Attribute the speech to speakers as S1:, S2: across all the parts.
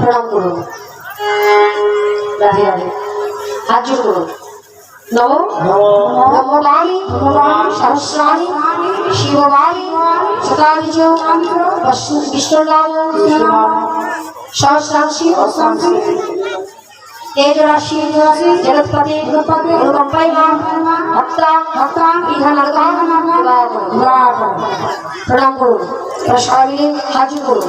S1: প্রণাম করুন। রাধে রাধে। হাজির করুন নম। ব্রহ্মবাণী সহস্রাণী শিববাণী শতানি চ বিষ্ণুনাম সহস্রাংশী ভক্তা ভক্তা ইহানার্গা প্রণাম করুন। সবাই মিলে হাজির করুন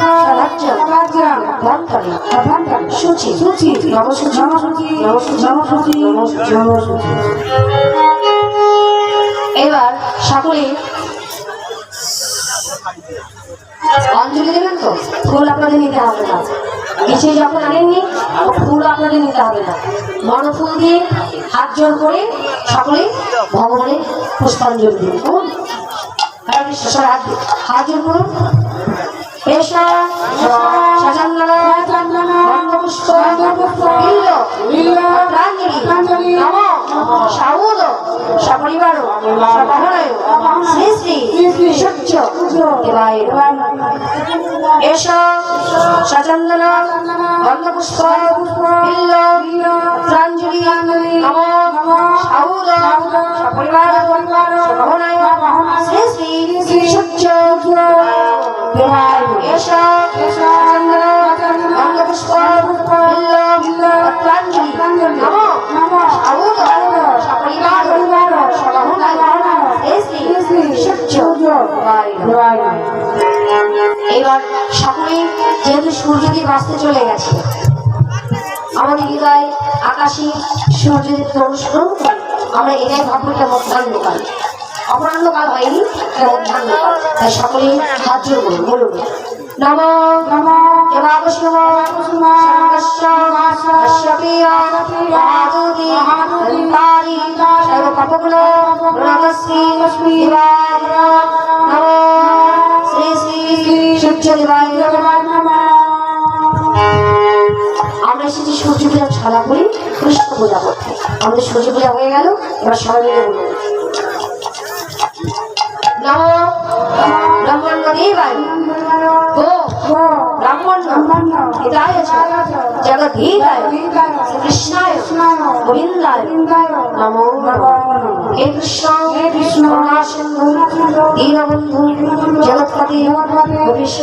S1: সদাজ্য ভন্তরে সুচি নমসূচি নমসূচি নমসূচি এবার সকলে অঞ্জলি দেবেন তো? ফুল আপনাদের নিতে হবে না। কিছুই যখন আনেননি, ফুল আপনাদের নিতে হবে না। মনফুল দিয়ে হাত জোর করে সকলে ভগবানের পুষ্পাঞ্জলি দিন। কেমন? হরে হাত। হাত জোর করুন। পেশা সচন্দনা গন্ধপুষ্প বিল্ল বিল্ল সপরিবার সপরিবার এবার সকলে যেহেতু সূর্যদেব আসতে চলে গেছে, আমাদের হৃদয় আকাশে সূর্যদেবকে অনুসরণ আমরা এটাই ভাববো এটা মধ্যাহ্নকাল। অপরাহ্নকাল হয়নি, এটা মধ্যাহ্নকাল। তাই সকলে জোর করুন, বলুন। নম দেবাবশিব সর্বস্য অশ্বপীয় মহাদুতি দন্তারি সর্বপাপগুণ গুণমস্মি দিবাগ্র নম শ্রী শ্রী সূর্য দেবায় আমরা এসেছি সূর্য পূজা ছাড়া করি কৃষ্ণ পূজা করতে। আমাদের সূর্য পূজা হয়ে গেল, এবার সবাই মিলে বলুন নম ব্রহ্মণ্য দেবায় গো ব্রাহ্মণ্য হিতায় হে কৃষ্ণ কৃষ্ণ জগৎপতি বিশ্ব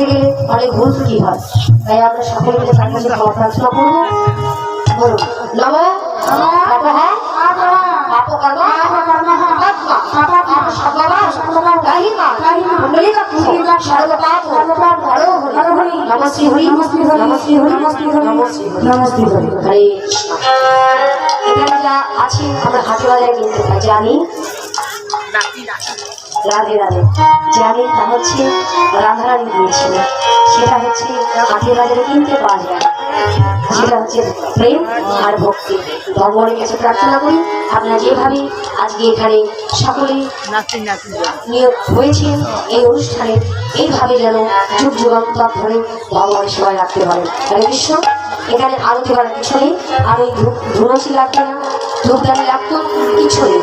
S1: গেলে অনেক ভুল ত্রুটি হয়? তাই আমরা সকলে মিলে ক্ষমা প্রার্থনা করব। বলুন নম অপহ পাপকর্ম আত্মা সর্ববা গাহিমা কুণ্ডলিকাক্ষ সর্বপাপ হরো হরি নম হরি নম হরি নম হরি নম হরি। হরে এখানে যা আছে, আমরা হাতে বাজারে কিনতে জানি। রাধে রাধে। জানি তা হচ্ছে রাধারানী দিয়েছিল সেটা হচ্ছে হাতে বাজারে কিনতে পাওয়া যায়। সেটা হচ্ছে প্রেম আর ভক্তি। ভগবানের কাছে প্রার্থনা করি আপনারা যেভাবে আজকে এখানে সকলে নিয়োগ হয়েছেন এই অনুষ্ঠানে এইভাবে যেন যুগ যুগান্তর ধরে ভগবানের সেবায় রাখতে পারেন। হরে কৃষ্ণ এখানে আরতি করার কিছু নেই আর ওই ধুনসি লাগবে না ধূপদানি লাগতো কিছু নেই।